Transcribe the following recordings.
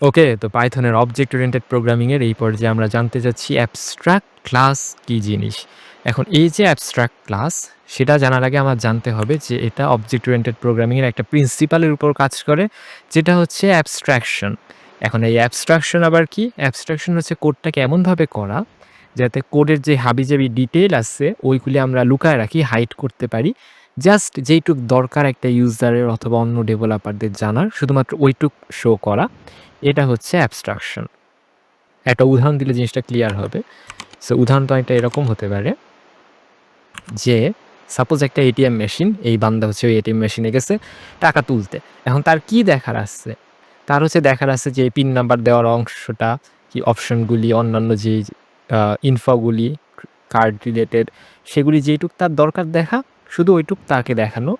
ওকে তো পাইথনের object oriented প্রোগ্রামিংয়ের এই পর্যায়ে আমরা জানতে যাচ্ছি অ্যাবস্ট্রাক্ট ক্লাস কী জিনিস? এখন এই যে অ্যাবস্ট্রাক্ট ক্লাস সেটা জানার আগে আমার জানতে হবে যে এটা অবজেক্ট ওরিয়েন্টেড প্রোগ্রামিংয়ের একটা প্রিন্সিপালের উপর কাজ করে, যেটা হচ্ছে অ্যাবস্ট্রাকশন এখন এই অ্যাবস্ট্রাকশন আবার কি? অ্যাবস্ট্রাকশন হচ্ছে কোডটাকে এমনভাবে করা, যাতে কোডের যে হাবিজাবি ডিটেল আছে, ওইগুলি আমরা লুকায় রাখি হাইড করতে পারি জাস্ট যেইটুক দরকার একটা ইউজারের অথবা অন্য ডেভেলপারদের জানার, শুধুমাত্র ওইটুক শো করা, এটা হচ্ছে অ্যাবস্ট্রাকশন একটা উদাহরণ দিলে জিনিসটা ক্লিয়ার হবে। সো উদাহরণটা এটা এরকম হতে পারে যে সাপোজ একটা এটিএম মেশিন এই বান্দা হচ্ছে ওই এটিএম মেশিনে গেছে টাকা তুলতে। এখন তার কি দেখার আসছে তার হচ্ছে দেখার আছে যে পিন নাম্বার দেওয়ার অংশটা, কি অপশনগুলি অন্যান্য যে ইনফোগুলি কার্ড রিলেটেড সেগুলি যেইটুক তার দরকার দেখা। শুধু ওইটুক তাকে দেখানো।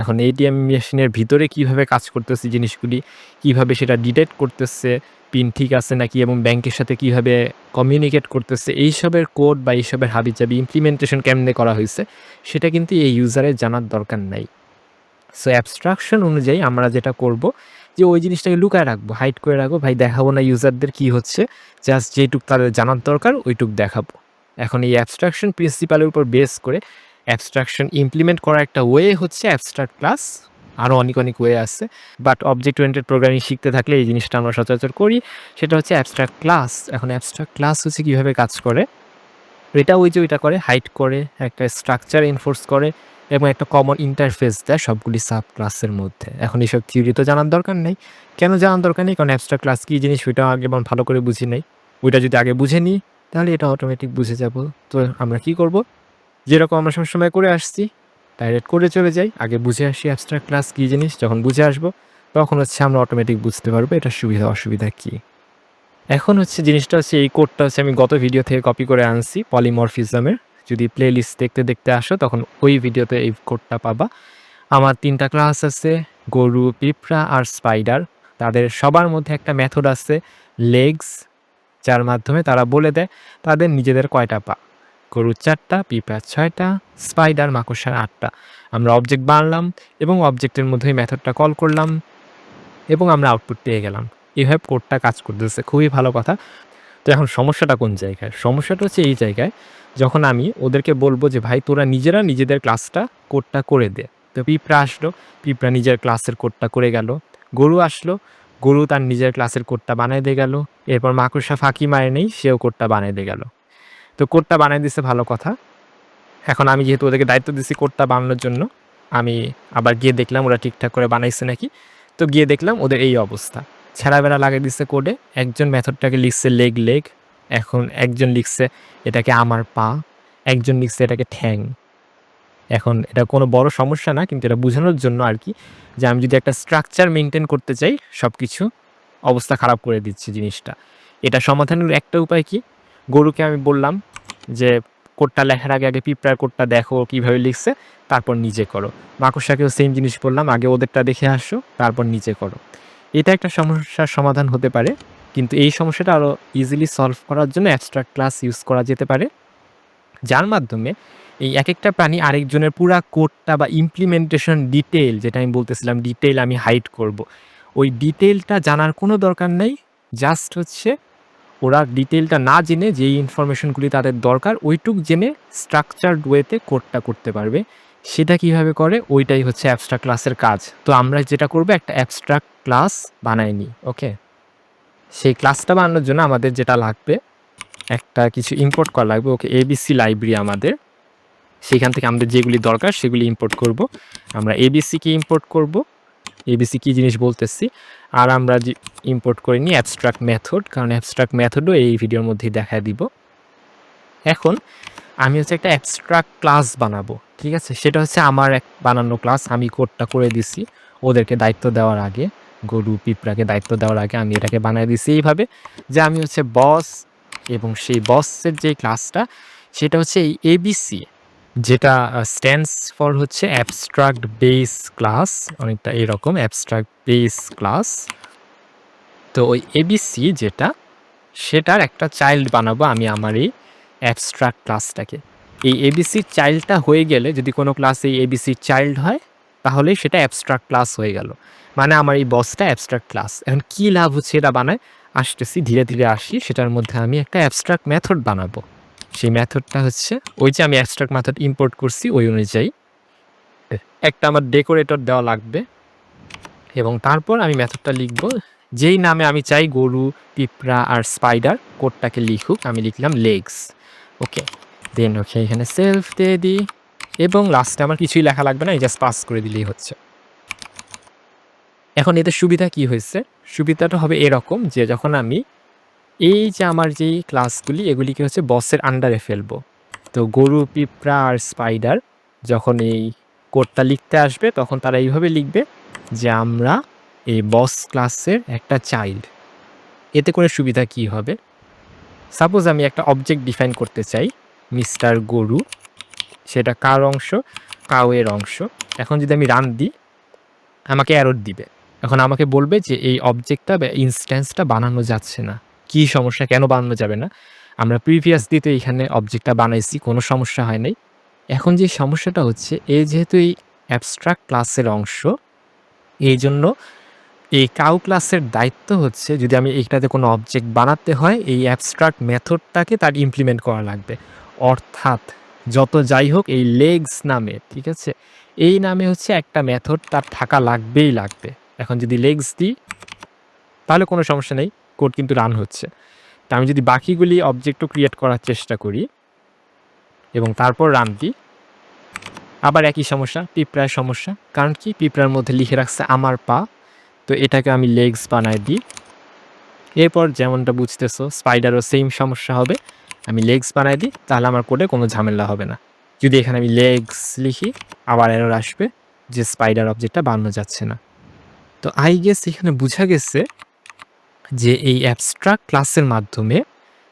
এখন এটিএম মেশিনের ভিতরে কীভাবে কাজ করতেছে জিনিসগুলি, কীভাবে সেটা ডিটেক্ট করতেছে পিন ঠিক আছে নাকি এবং ব্যাংকের সাথে কীভাবে কমিউনিকেট করতেছে, এইসবের কোড বা এইসবের হাবিজাবি ইমপ্লিমেন্টেশন কেমনে করা হয়েছে, সেটা কিন্তু এই ইউজারের জানার দরকার নাই। সো অ্যাবস্ট্রাকশন অনুযায়ী আমরা যেটা করব, যে ওই জিনিসটাকে লুকায় রাখব হাইড করে রাখব, ভাই, দেখাবো না ইউজারদের কি হচ্ছে জাস্ট যেটুক তাদের জানার দরকার, ওইটুক দেখাবো। এখন এই অ্যাবস্ট্রাকশন প্রিন্সিপালের উপর বেস করে অ্যাবস্ট্রাকশন ইমপ্লিমেন্ট করার একটা ওয়ে হচ্ছে অ্যাবস্ট্রাক্ট ক্লাস আরও অনেক অনেক ওয়ে আছে। বাট অবজেক্ট ওরিয়েন্টেড প্রোগ্রামিং শিখতে থাকলে এই জিনিসটা আমরা সচরাচর করি। সেটা হচ্ছে অ্যাবস্ট্রাক্ট ক্লাস এখন অ্যাবস্ট্রাক্ট ক্লাস হচ্ছে কীভাবে কাজ করে? এটা ওই যে ওইটা করে হাইট করে, একটা স্ট্রাকচার এনফোর্স করে এবং একটা কমন ইন্টারফেস দেয় সবগুলি সাব ক্লাসের মধ্যে। এখন এইসব থিওরি তো জানার দরকার নেই। কেন জানার দরকার নেই? কারণ অ্যাবস্ট্রাক্ট ক্লাস কী জিনিস? ওইটা আগে ভালো করে বুঝি নেই। ওইটা যদি আগে বুঝে নিই, তাহলে এটা অটোমেটিক বুঝে যাব। তো আমরা কি করব? যেরকম আমরা সবসময় করে আসছি ডাইরেক্ট করে চলে যাই। আগে বুঝে আসি অ্যাবস্ট্রাক্ট ক্লাস কী জিনিস, যখন বুঝে আসব, তখন হচ্ছে আমরা অটোমেটিক বুঝতে পারব এটা সুবিধা, অসুবিধা কী। এখন হচ্ছে জিনিসটা হচ্ছে এই কোডটা হচ্ছে আমি গত ভিডিও থেকে কপি করে আনছি পলিমরফিজমের যদি প্লে লিস্ট দেখতে দেখতে আসো, তখন ওই ভিডিওতে এই কোডটা পাবা। আমার তিনটা ক্লাস আছে, গরু, পিঁপড়া আর স্পাইডার তাদের সবার মধ্যে একটা মেথড আছে লেগস যার মাধ্যমে তারা বলে দেয়, তাদের নিজেদের কয়টা পা। গরুর চারটা পিঁপড়ার ছয়টা স্পাইডার মাকড়সার আটটা। আমরা অবজেক্ট বানালাম এবং অবজেক্টের মধ্যে মেথডটা কল করলাম এবং আমরা আউটপুট পেয়ে গেলাম। এভাবে কোডটা কাজ করতেছে। খুবই ভালো কথা। তো এখন সমস্যাটা কোন জায়গায়? সমস্যাটা হচ্ছে এই জায়গায়, যখন আমি ওদেরকে বলব যে, ভাই, তোরা নিজেরা নিজেদের ক্লাসটা কোডটা করে দে। তো পিঁপড়া আসলো, পিঁপড়া নিজের ক্লাসের কোডটা করে গেল। গরু আসলো, গরু তার নিজের ক্লাসের কোডটা বানাই দিয়ে গেল। এরপর মাকড়সা ফাঁকি মারে নেই, সেও কোডটা বানাই দিয়ে গেল। তো কোডটা বানাই দিছে ভালো কথা। এখন আমি যেহেতু ওদেরকে দায়িত্ব দিচ্ছি কোডটা বানানোর জন্য, আমি আবার গিয়ে দেখলাম ওরা ঠিকঠাক করে বানাইছে নাকি। তো গিয়ে দেখলাম ওদের এই অবস্থা। ছেঁড়াবেড়া লাগিয়ে দিচ্ছে কোডে, একজন মেথডটাকে লিখছে লেগ লেগ, এখন একজন লিখছে এটাকে আমার পা, একজন লিখছে এটাকে ঠ্যাং। এখন এটা কোনো বড় সমস্যা না, কিন্তু এটা বোঝানোর জন্য আর কি যে আমি যদি একটা স্ট্রাকচার মেনটেন করতে চাই সব কিছু অবস্থা খারাপ করে দিচ্ছে জিনিসটা। এটা সমাধানের একটা উপায় কি? গরুকে আমি বললাম যে, কোডটা লেখার আগে আগে পিঁপড়ার কোডটা দেখো কীভাবে লিখছে, তারপর নিজে করো। মাকড়সাকেও সেম জিনিস বললাম, আগে ওদেরটা দেখে আসো, তারপর নিজে করো। এটা একটা সমস্যার সমাধান হতে পারে, কিন্তু এই সমস্যাটা আরও ইজিলি সলভ করার জন্য অ্যাবস্ট্রাক্ট ক্লাস ইউজ করা যেতে পারে। যার মাধ্যমে এই এক একটা প্রাণী আরেকজনের পুরা কোডটা বা ইমপ্লিমেন্টেশন ডিটেল যেটা আমি বলতেছিলাম ডিটেল আমি হাইড করব। ওই ডিটেলটা জানার কোনো দরকার নেই জাস্ট হচ্ছে ওরা ডিটেলটা না জেনে যেই ইনফরমেশনগুলি তাদের দরকার, ওইটুক জেনে স্ট্রাকচার্ড ওয়েতে কোডটা করতে পারবে। সেটা কীভাবে করে, ওইটাই হচ্ছে অ্যাবস্ট্রাক্ট ক্লাসের কাজ। তো আমরা যেটা করব, একটা অ্যাবস্ট্রাক্ট ক্লাস বানাই নিই ওকে সেই ক্লাসটা বানানোর জন্য আমাদের যেটা লাগবে, একটা কিছু ইম্পোর্ট করা লাগবে ওকে এবিসি লাইব্রেরি আমাদের। সেখান থেকে আমাদের যেগুলি দরকার, সেগুলি ইম্পোর্ট করব। আমরা এবিসিকে ইম্পোর্ট করব। এবিসি কী জিনিস বলতেছি? আর আমরা যে ইম্পোর্ট করে নিই অ্যাবস্ট্রাক্ট মেথড কারণ অ্যাবস্ট্রাক্ট মেথডও এই ভিডিওর মধ্যেই দেখা দিব। এখন আমি হচ্ছে একটা অ্যাবস্ট্রাক্ট ক্লাস বানাবো, ঠিক আছে? সেটা হচ্ছে আমার এক বানানো ক্লাস আমি কোডটা করে দিছি ওদেরকে দায়িত্ব দেওয়ার আগে, গরু, পিঁপড়াকে দায়িত্ব দেওয়ার আগে আমি এটাকে বানিয়ে দিছি এইভাবে, যে আমি হচ্ছে বস এবং সেই বসের যে ক্লাসটা সেটা হচ্ছে এই এবিসি যেটা স্ট্যান্ডস ফর হচ্ছে অ্যাবস্ট্রাক্ট বেস ক্লাস অনেকটা এরকম অ্যাবস্ট্রাক্ট বেস ক্লাস তো ওই এবিসি যেটা, সেটার একটা চাইল্ড বানাবো আমি আমার এই অ্যাবস্ট্রাক্ট ক্লাসটাকে এই এবিসির চাইল্ডটা হয়ে গেলে যদি কোনো ক্লাসে এই এবিসির চাইল্ড হয়, তাহলে সেটা অ্যাবস্ট্রাক্ট ক্লাস হয়ে গেল। মানে আমার এই বসটা অ্যাবস্ট্রাক্ট ক্লাস এখন কী লাভ হচ্ছে এটা বানায়? আসতেছি, ধীরে ধীরে আসি, সেটার মধ্যে আমি একটা অ্যাবস্ট্রাক্ট মেথড বানাবো। সেই মেথডটা হচ্ছে ওই যে আমি অ্যাবস্ট্রাক্ট মেথড ইম্পোর্ট করছি ওই অনুযায়ী। একটা আমার ডেকোরেটর দেওয়া লাগবে এবং তারপর আমি মেথডটা লিখব। যেই নামে আমি চাই গরু, পিঁপড়া আর স্পাইডার কোডটাকে লিখুক, আমি লিখলাম লেগস ওকে দেন ওকে এখানে সেলফ দিয়ে দিই এবং লাস্টে আমার কিছুই লেখা লাগবে না, এই জাস্ট পাস করে দিলেই হচ্ছে। এখন এতে সুবিধা কি হয়েছে? সুবিধাটা হবে এরকম যে যখন আমি এই যে আমার যেই ক্লাসগুলি এগুলিকে হচ্ছে বসের আন্ডারে ফেলব। তো গরু, পিঁপড়া আর স্পাইডার যখন এই কোডটা লিখতে আসবে, তখন তারা এইভাবে লিখবে যে আমরা এই বস ক্লাসের একটা চাইল্ড এতে করে সুবিধা কি হবে? সাপোজ আমি একটা অবজেক্ট ডিফাইন করতে চাই মিস্টার গরু, সেটা কার অংশ? কাউয়ের অংশ। এখন যদি আমি রান দিই, আমাকে অ্যারোট দিবে। এখন আমাকে বলবে যে এই অবজেক্টটা বা ইনস্ট্যান্সটা বানানো যাচ্ছে না। কি সমস্যা, কেন বানানো যাবে না। আমরা প্রিভিয়াসলি তো এখানে অবজেক্টটা বানাইছি, কোনো সমস্যা হয় নাই। এখন যে সমস্যাটা হচ্ছে এই যেহেতু এই অ্যাবস্ট্রাক্ট ক্লাসের অংশ এই জন্য এই কাউ ক্লাসের দায়িত্ব হচ্ছে, যদি আমি এইটাতে কোনো অবজেক্ট বানাতে হয়, এই অ্যাবস্ট্রাক্ট মেথডটাকে তার ইমপ্লিমেন্ট করা লাগবে। অর্থাৎ যত যাই হোক, এই লেগস নামে, ঠিক আছে? এই নামে হচ্ছে একটা মেথড তার থাকা লাগবেই লাগবে। এখন যদি লেগস দিই, তাহলে কোনো সমস্যা নেই। কোড কিন্তু রান হচ্ছে। তা আমি যদি বাকিগুলি অবজেক্টও ক্রিয়েট করার চেষ্টা করি এবং তারপর রান দিই, আবার একই সমস্যা, পিঁপড়ার সমস্যা। কারণ কি? পিঁপড়ার মধ্যে লিখে রাখছে আমার পা, তো এটাকে আমি লেগস বানাই দিই। এরপর যেমনটা বুঝতেছো স্পাইডারও সেম সমস্যা হবে। আমি লেগস বানাই দিই, তাহলে আমার কোডে কোনো ঝামেলা হবে না। যদি এখানে আমি লেগস লিখি, আবার এরর আসবে যে স্পাইডার অবজেক্টটা বানানো যাচ্ছে না। তো আই গেস এখানে বোঝা গেছে যে এই অ্যাবস্ট্রাক্ট ক্লাসের মাধ্যমে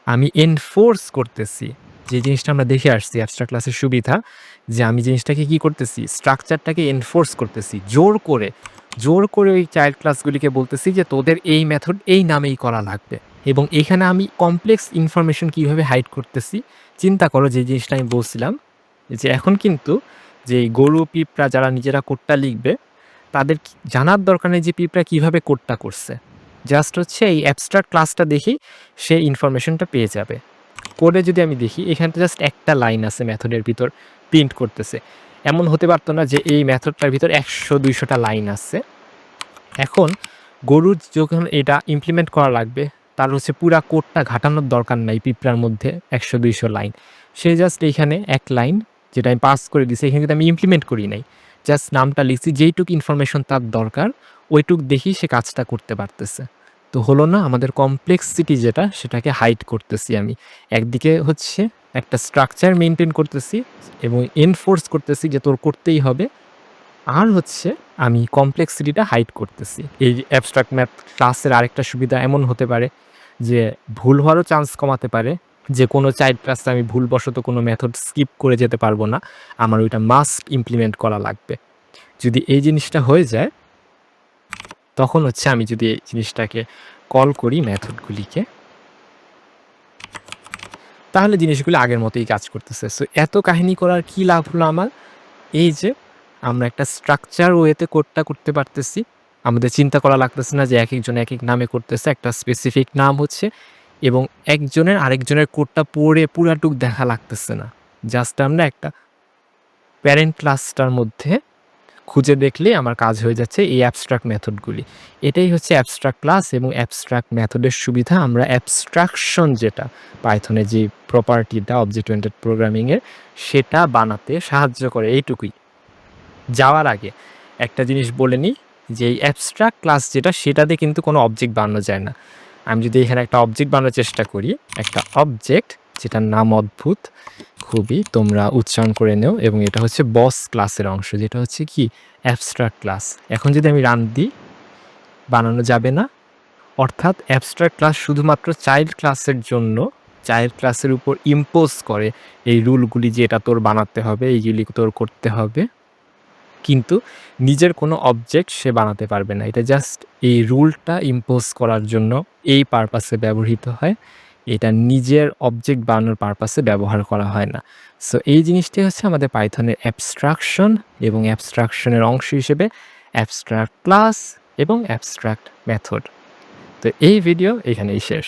আমি এনফোর্স করতেছি। যে জিনিসটা আমরা দেখে আসছি অ্যাবস্ট্রাক্ট ক্লাসের সুবিধা, যে আমি জিনিসটাকে কি করতেছি? স্ট্রাকচারটাকে এনফোর্স করতেছি। জোর করে জোর করে ওই চাইল্ড ক্লাসগুলিকে বলতেছি যে তোদের এই মেথড এই নামেই করা লাগবে। এবং এখানে আমি কমপ্লেক্স ইনফরমেশন কীভাবে হাইড করতেছি, চিন্তা করো যে জিনিসটা আমি বলছিলাম, যে এখন কিন্তু যে গরু পিঁপড়া যারা নিজেরা কোডটা লিখবে, তাদের জানার দরকার নেই যে পিঁপড়া কীভাবে কোডটা করছে। জাস্ট হচ্ছে এই অ্যাবস্ট্রাক্ট ক্লাসটা দেখি, সে ইনফরমেশনটা পেয়ে যাবে। কোডে যদি আমি দেখি, এখানটা জাস্ট একটা লাইন আছে মেথডের ভিতর প্রিন্ট করতেছে। এমন হতে পারতো না যে এই মেথডটার ভিতর একশো, দুইশোটা লাইন আছে। এখন গরুর যখন এটা ইমপ্লিমেন্ট করা লাগবে, তার হচ্ছে পুরা কোডটা ঘাটানোর দরকার নাই পিঁপড়ার মধ্যে একশো, দুইশো লাইন সে জাস্ট এইখানে এক লাইন যেটা আমি পাস করে দিছি, এখানে কিন্তু আমি ইমপ্লিমেন্ট করি নাই জাস্ট নামটা লিখছি, যেইটুক ইনফরমেশন তার দরকার, ওইটুক দেখি সে কাজটা করতে পারতেছে। তো হলো না, আমাদের কমপ্লেক্সিটি যেটা, সেটাকে হাইড করতেছি আমি। একদিকে হচ্ছে একটা স্ট্রাকচার মেনটেন করতেছি এবং এনফোর্স করতেছি যে তোর করতেই হবে। আর হচ্ছে আমি কমপ্লেক্সিটিটা হাইড করতেছি। এই অ্যাবস্ট্রাক্ট ম্যাথ ক্লাসের আরেকটা সুবিধা এমন হতে পারে যে ভুল হওয়ারও চান্স কমাতে পারে। যে কোনো চাইল্ড ক্লাসে আমি ভুলবশত কোনো মেথড স্কিপ করে যেতে পারব না। আমার ওইটা মাস্ট ইমপ্লিমেন্ট করা লাগবে। যদি এই জিনিসটা হয়ে যায় তখন হচ্ছে আমি যদি এই জিনিসটাকে কল করি ম্যাথডগুলিকে তাহলে জিনিসগুলো আগের মতোই কাজ করতেছে। সো এত কাহিনী করার কি লাভ হলো আমার? এই যে, আমরা একটা স্ট্রাকচার ওয়েতে কোডটা করতে পারতেছি। আমাদের চিন্তা করা লাগতেছে না যে এক একজন এক এক নামে করতেছে, একটা স্পেসিফিক নাম হচ্ছে এবং একজনের আরেকজনের কোডটা পড়ে পুরাটুক দেখা লাগতেছে না। জাস্ট আমরা একটা প্যারেন্ট ক্লাসটার মধ্যে খুঁজে দেখলে আমার কাজ হয়ে যাচ্ছে এই অ্যাবস্ট্রাক্ট মেথডগুলি এটাই হচ্ছে অ্যাবস্ট্রাক্ট ক্লাস এবং অ্যাবস্ট্রাক্ট মেথডের সুবিধা আমরা অ্যাবস্ট্রাকশন যেটা পাইথনের যে প্রপার্টিটা অবজেক্ট ওরিয়েন্টেড প্রোগ্রামিংয়ের সেটা বানাতে সাহায্য করে এইটুকুই। যাওয়ার আগে একটা জিনিস বলে নিই যে এই অ্যাবস্ট্রাক্ট ক্লাস যেটা সেটাতে কিন্তু কোনো অবজেক্ট বানানো যায় না। আমি যদি এখানে একটা অবজেক্ট বানানোর চেষ্টা করি, একটা অবজেক্ট যেটার নাম অদ্ভুত খুবই তোমরা উচ্চারণ করে নেও এবং এটা হচ্ছে বস ক্লাসের অংশ, যেটা হচ্ছে কি? অ্যাবস্ট্রাক্ট ক্লাস এখন যদি আমি রান দিই, বানানো যাবে না। অর্থাৎ অ্যাবস্ট্রাক্ট ক্লাস শুধুমাত্র চাইল্ড ক্লাসের জন্য চাইল্ড ক্লাসের উপর ইম্পোজ করে এই রুলগুলি যে এটা তোর বানাতে হবে এইগুলি তোর করতে হবে। কিন্তু নিজের কোনো অবজেক্ট সে বানাতে পারবে না। এটা জাস্ট এই রুলটা ইম্পোজ করার জন্য এই পারপাসে ব্যবহৃত হয়। এটা নিজের অবজেক্ট বানানোর পারপাসে ব্যবহার করা হয় না। সো এই জিনিসটি হচ্ছে আমাদের পাইথনের অ্যাবস্ট্রাকশন এবং অ্যাবস্ট্রাকশনের অংশ হিসেবে অ্যাবস্ট্রাক্ট ক্লাস এবং অ্যাবস্ট্রাক্ট মেথড। তো এই ভিডিও এখানেই শেষ।